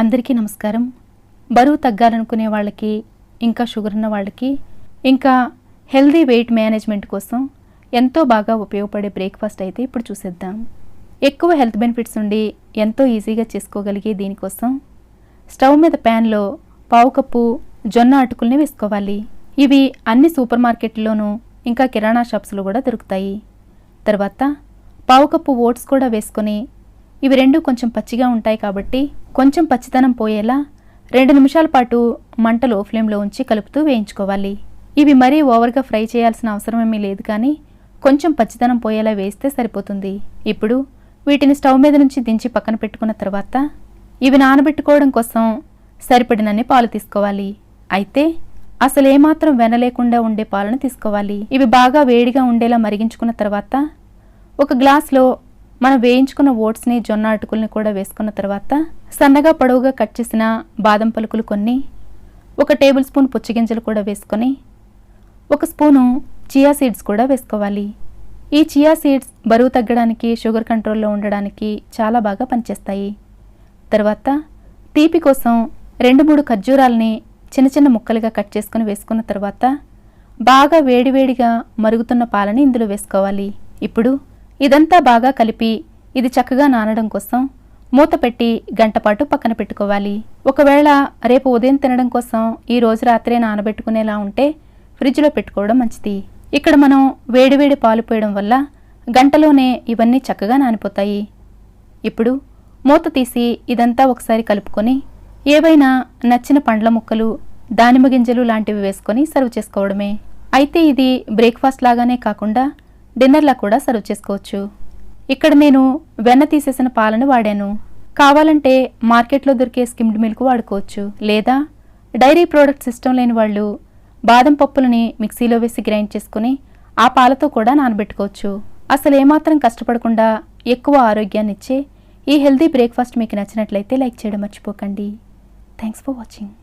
అందరికీ నమస్కారం. బరువు తగ్గాలనుకునే వాళ్ళకి ఇంకా షుగర్ ఉన్న వాళ్ళకి ఇంకా హెల్దీ వెయిట్ మేనేజ్మెంట్ కోసం ఎంతో బాగా ఉపయోగపడే బ్రేక్ఫాస్ట్ అయితే ఇప్పుడు చూసేద్దాం. ఎక్కువ హెల్త్ బెనిఫిట్స్ ఉండి ఎంతో ఈజీగా చేసుకోగలిగే దీనికోసం స్టవ్ మీద ప్యాన్లో పావు కప్పు జొన్న అటుకుల్ని వేసుకోవాలి. ఇవి అన్ని సూపర్ మార్కెట్లోనూ ఇంకా కిరాణా షాప్స్లో కూడా దొరుకుతాయి. తర్వాత పావు కప్పు ఓట్స్ కూడా వేసుకొని ఇవి రెండు కొంచెం పచ్చిగా ఉంటాయి కాబట్టి కొంచెం పచ్చితనం పోయేలా రెండు నిమిషాల పాటు మంటలో ఫ్లేమ్లో ఉంచి కలుపుతూ వేయించుకోవాలి. ఇవి మరీ ఓవర్గా ఫ్రై చేయాల్సిన అవసరం ఏమీ లేదు కానీ కొంచెం పచ్చితనం పోయేలా వేస్తే సరిపోతుంది. ఇప్పుడు వీటిని స్టవ్ మీద నుంచి దించి పక్కన పెట్టుకున్న తర్వాత ఇవి నానబెట్టుకోవడం కోసం సరిపడినన్ని పాలు తీసుకోవాలి. అయితే అసలు ఏమాత్రం వెనలేకుండా ఉండే పాలను తీసుకోవాలి. ఇవి బాగా వేడిగా ఉండేలా మరిగించుకున్న తర్వాత ఒక గ్లాస్లో మనం వేయించుకున్న ఓట్స్ని జొన్న అటుకుల్ని కూడా వేసుకున్న తర్వాత సన్నగా పొడవుగా కట్ చేసిన బాదం పలుకులు కొన్ని ఒక టేబుల్ స్పూన్ పుచ్చిగింజలు కూడా వేసుకొని ఒక స్పూను చియా సీడ్స్ కూడా వేసుకోవాలి. ఈ చియా సీడ్స్ బరువు తగ్గడానికి షుగర్ కంట్రోల్లో ఉండడానికి చాలా బాగా పనిచేస్తాయి. తర్వాత తీపి కోసం రెండు మూడు ఖర్జూరాలని చిన్న చిన్న ముక్కలుగా కట్ చేసుకొని వేసుకున్న తర్వాత బాగా వేడివేడిగా మరుగుతున్న పాలని ఇందులో వేసుకోవాలి. ఇప్పుడు ఇదంతా బాగా కలిపి ఇది చక్కగా నానడం కోసం మూత పెట్టి గంటపాటు పక్కన పెట్టుకోవాలి. ఒకవేళ రేపు ఉదయం తినడం కోసం ఈ రోజు రాత్రే నానబెట్టుకునేలా ఉంటే ఫ్రిడ్జ్లో పెట్టుకోవడం మంచిది. ఇక్కడ మనం వేడివేడి పాలు పోయడం వల్ల గంటలోనే ఇవన్నీ చక్కగా నానిపోతాయి. ఇప్పుడు మూత తీసి ఇదంతా ఒకసారి కలుపుకొని ఏవైనా నచ్చిన పండ్ల ముక్కలు దానిమ్మ గింజలు లాంటివి వేసుకొని సర్వ్ చేసుకోవడమే. అయితే ఇది బ్రేక్ఫాస్ట్ లాగానే కాకుండా డిన్నర్లా కూడా సర్వ్ చేసుకోవచ్చు. ఇక్కడ నేను వెన్న తీసేసిన పాలను వాడాను. కావాలంటే మార్కెట్లో దొరికే స్కిమ్డ్ మిల్క్ వాడుకోవచ్చు. లేదా డైరీ ప్రోడక్ట్స్ ఇష్టం లేని వాళ్ళు బాదం పప్పులని మిక్సీలో వేసి గ్రైండ్ చేసుకుని ఆ పాలతో కూడా నానబెట్టుకోవచ్చు. అసలు ఏమాత్రం కష్టపడకుండా ఎక్కువ ఆరోగ్యాన్ని ఇచ్చే ఈ హెల్తీ బ్రేక్ఫాస్ట్ మీకు నచ్చినట్లయితే లైక్ చేయడం మర్చిపోకండి. Thanks for watching.